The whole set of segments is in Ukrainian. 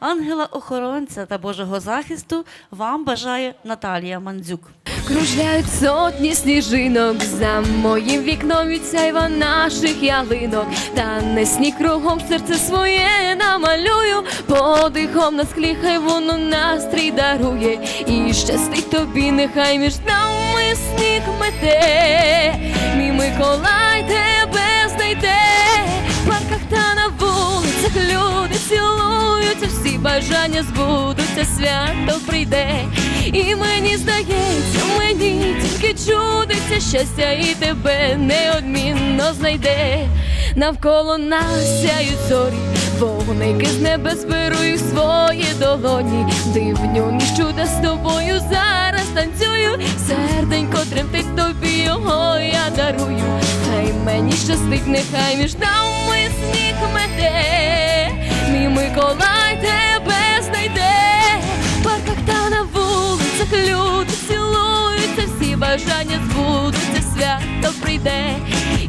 Ангела-охоронця та Божого захисту вам бажає Наталія Мандзюк. Кружляють сотні сніжинок за моїм вікном від сяйва наших ялинок. Та не сніг кругом серце своє намалюю. Подихом на склі, хай воно настрій дарує. І щастить тобі, нехай між нами сніг мете. Мій Миколай тебе бажання збудуться, свято прийде. І мені здається, мені тільки чудиться щастя і тебе неодмінно знайде. Навколо нас сяють зорі, вогники з небес беруть свої долоні. Дивню ніж чуда з тобою зараз танцюю. Серденько тремтить тобі його я дарую. Хай мені щастить, нехай між нами сніг бажання збудуться, свято прийде.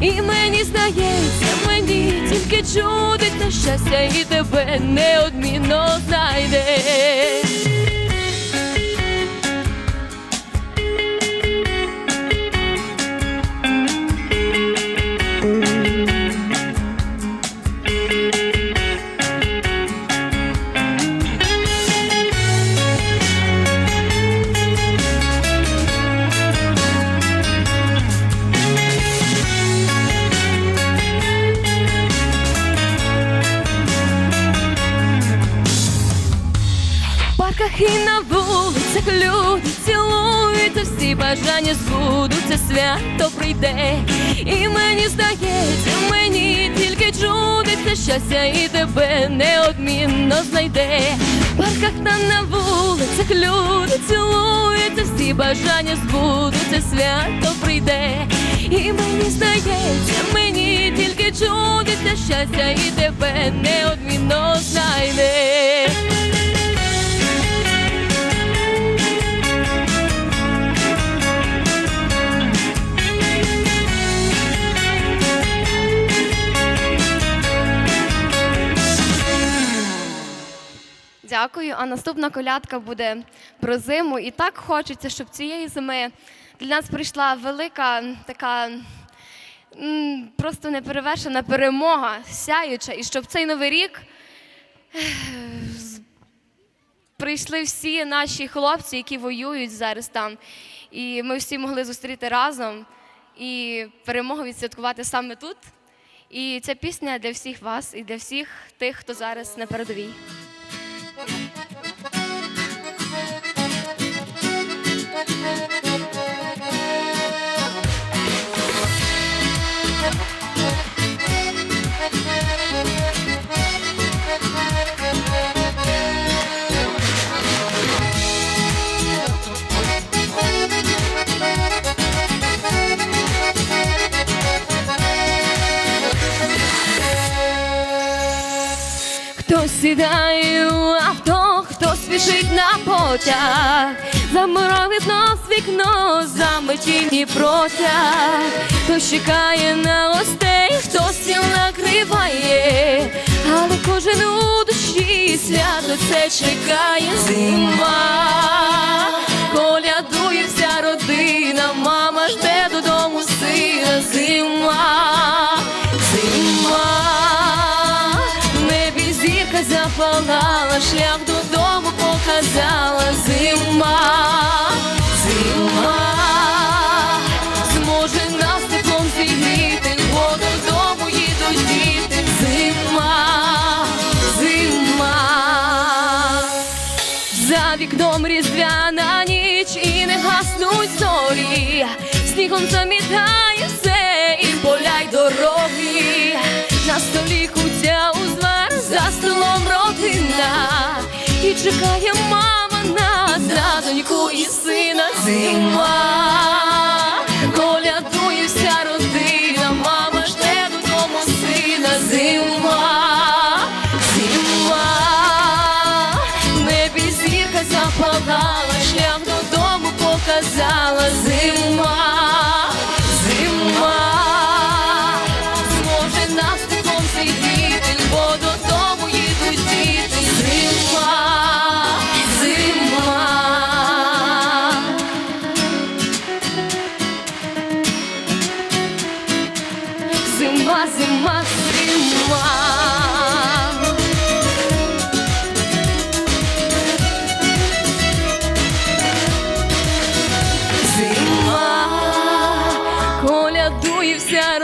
І мені здається, мені тільки чудить на щастя і тебе неодмінно знайде. І на вулицях люди цілуються, всі бажання збудуться, свято прийде. І мені здається, мені тільки чудиться щастя і тебе неодмінно знайде. В парках та на вулицях люди цілуються, всі бажання збудуться, свято прийде. І мені здається, мені тільки чудиться щастя і тебе неодмінно знайде. Дякую. А наступна колядка буде про зиму. І так хочеться, щоб цієї зими для нас прийшла велика така просто неперевершена перемога, сяюча, і щоб цей новий рік прийшли всі наші хлопці, які воюють зараз там. І ми всі могли зустріти разом і перемогу відсвяткувати саме тут. І ця пісня для всіх вас і для всіх тих, хто зараз на передовій. Хто сідає у авто, хто спішить на потяг, заморовить нос вікно, заметіні протяг, хто чекає на гостей, хто сіл накриває, але кожен у душі свято це чекає. Зима, шлях додому показала зима, зима, зможе нас теплом зігріти, бо додому їдуть діти, зима, зима. За вікном різдвяна ніч і не гаснуть зорі, снігом замітає все і поля й дороги. На столі куття узвар, за столом чекає мама на доньку і сина зима.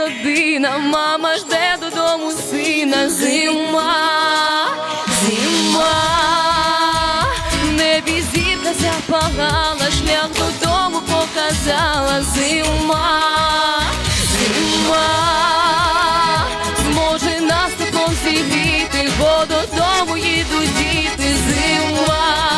Та мама жде додому сина. Зима, зима, небі зірка запалала, шлях додому показала. Зима, зима, зможе нас теплом зігріти, бо додому їдуть діти, зима.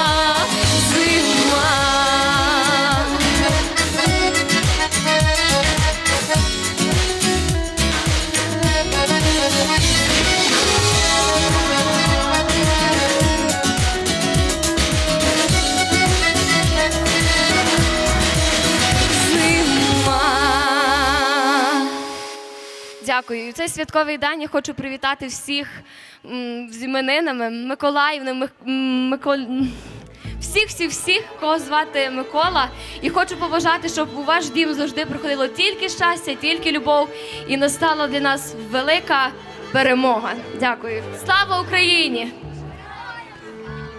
Дякую. І цей святковий день я хочу привітати всіх м, з іменинами Миколаївни, Мик... Микол... всіх, всіх, всіх, кого звати Микола. І хочу побажати, щоб у ваш дім завжди приходило тільки щастя, тільки любов, і настала для нас велика перемога. Дякую. Слава Україні!